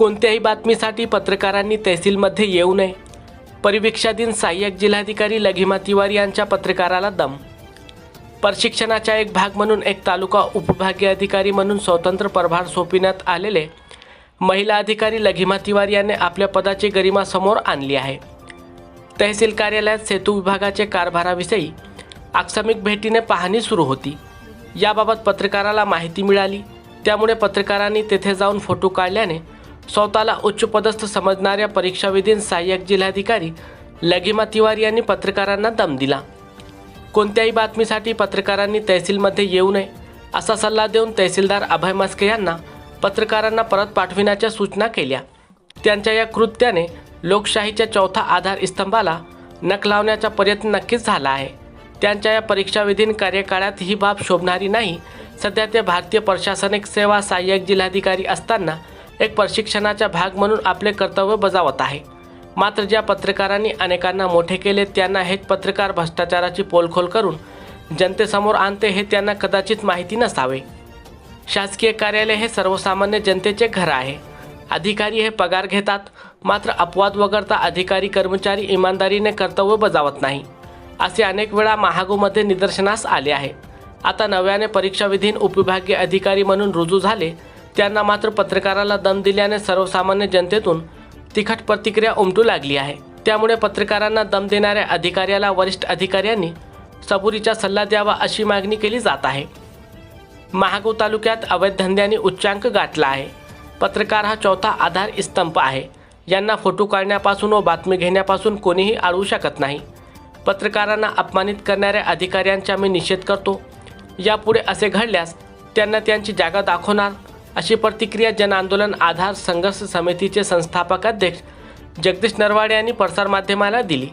कोणत्याही बातमीसाठी पत्रकारांनी तहसीलमध्ये येऊ नये. परिवीक्षाधीन सहाय्यक जिल्हाधिकारी लघिमा तिवारी यांच्या पत्रकाराला दम. प्रशिक्षणाचा एक भाग म्हणून एक तालुका उपविभागीय अधिकारी म्हणून स्वतंत्र प्रभार सोपविण्यात आलेले महिला अधिकारी लघिमा तिवारी यांनी आपल्या पदाची गरिमा समोर आणली आहे. तहसील कार्यालयात सेतू विभागाचे कारभाराविषयी आकस्मिक भेटीने पाहणी सुरू होती. याबाबत पत्रकाराला माहिती मिळाली. त्यामुळे पत्रकारांनी तेथे जाऊन फोटो काढल्याने स्वतःला उच्चपदस्थ समजणाऱ्या परीक्षाविधीन सहाय्यक जिल्हाधिकारी लगिमा तिवारी यांनी पत्रकारांना दम दिला. कोणत्याही बातमीसाठी पत्रकारांनी तहसीलमध्ये येऊ नये असा सल्ला देऊन तहसीलदार अभय मस्के यांना पत्रकारांना परत पाठविण्याच्या सूचना केल्या. त्यांच्या या कृत्याने लोकशाहीच्या चौथा आधार स्तंभाला नख लावण्याचा प्रयत्न नक्कीच झाला आहे. त्यांच्या या परीक्षाविधीन कार्यकाळात ही बाब शोभणारी नाही. सध्या ते भारतीय प्रशासनिक सेवा सहाय्यक जिल्हाधिकारी असताना एक प्रशिक्षणाचा भाग म्हणून आपले कर्तव्य बजावत आहे. मात्र ज्या पत्रकारांनी अनेकांना मोठे केले त्यांना हेच पत्रकार भ्रष्टाचाराची पोलखोल करून जनतेसमोर आणते हे त्यांना कदाचित माहिती नसावे. शासकीय कार्यालय हे सर्वसामान्य जनतेचे घर आहे. अधिकारी हे पगार घेतात मात्र अपवाद वगळता अधिकारी कर्मचारी इमानदारीने कर्तव्य बजावत नाही. असे अनेक वेळा महागोमध्ये निदर्शनास आले आहे. आता नव्याने परीक्षाविधीन उपविभागीय अधिकारी म्हणून रुजू झाले त्यांना मात्र पत्रकाराला दम दिल्याने सर्वसामान्य जनतेतून तिखट प्रतिक्रिया उमटू लागली आहे. त्यामुळे पत्रकारांना दम देणाऱ्या अधिकाऱ्याला वरिष्ठ अधिकाऱ्यांनी सबुरीचा सल्ला द्यावा अशी मागणी केली जात आहे. महागाव तालुक्यात अवैध धंद्यांनी उच्चांक गाठला आहे. पत्रकार हा चौथा आधार स्तंभ आहे. यांना फोटो काढण्यापासून व बातमी घेण्यापासून कोणीही अडवू शकत नाही. पत्रकारांना अपमानित करणाऱ्या अधिकाऱ्यांचा मी निषेध करतो. यापुढे असे घडल्यास त्यांना त्यांची जागा दाखवणार अशी प्रतिक्रिया जन आंदोलन आधार संघर्ष समितीचे संस्थापक अध्यक्ष जगदीश नरवाडे यांनी प्रसारमाध्यमाला दिली.